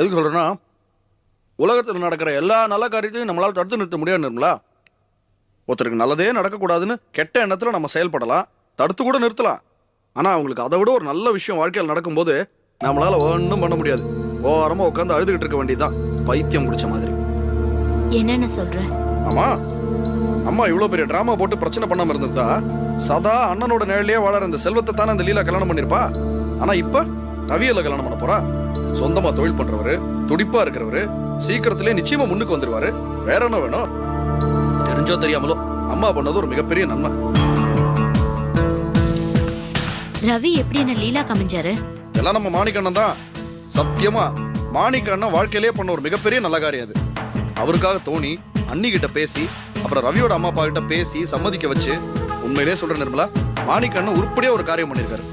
எதுக்கு சொல்றேன்னா உலகத்தில் நடக்கிற எல்லா நல்ல காரியத்தையும் நம்மளால தடுத்து நிறுத்த முடியாது நிர்மலா ஒருத்தருக்கு நல்லதே நடக்கக்கூடாதுன்னு கெட்ட எண்ணத்துல நம்ம செயல்படலாம் தடுத்து கூட நிறுத்தலாம். ஆனா அவங்களுக்கு அதை விட ஒரு நல்ல விஷயம் வாழ்க்கையில் நடக்கும்போது நம்மளால ஒன்றும் பண்ண முடியாது. ஓரமா உட்காந்து அழுதுகிட்டு இருக்க வேண்டியதுதான். பைத்தியம் பிடிச்ச மாதிரி. என்னென்ன சொல்ற? ஆமா. அம்மா இவ்வளவு பெரிய டிராமா போட்டு பிரச்சனை பண்ணாம இருந்திருந்தா சதா அண்ணனோட நிழலையே வாழற இந்த செல்வத்தை தானே அந்த லீலா கல்யாணம் பண்ணிருப்பா? ஆனா இப்ப ரவியில கல்யாணம் பண்ண போறா? சொந்தமா தொழில் பண்றவரு துடிப்பா இருக்கிறவரு சீக்கிரத்திலே நிச்சயமா முன்னுக்கு வந்துருவாரு. வேற என்ன வேணும்? தெரிஞ்சோ தெரியாமலோ அம்மா பண்ணது ஒரு மிகப்பெரிய நன்மை. ரவி எப்படி என்ன லீலா கமிஞ்சாரு? எல்லாம் நம்ம மாணிக்கண்ணன் தான். சத்தியமா மாணிக்கண்ணன் வாழ்க்கையிலே பண்ண ஒரு மிகப்பெரிய நல்ல காரியம் அது. அவருக்காக தோணி அண்ணி கிட்ட பேசி அப்புறம் ரவியோட அம்மா அப்பா கிட்ட பேசி சம்மதிக்க வச்சு உண்மையிலே சொல்றேன் நிர்மலா மாணிக்கண்ணன் உருப்படியா ஒரு காரியம் பண்ணியிருக்காரு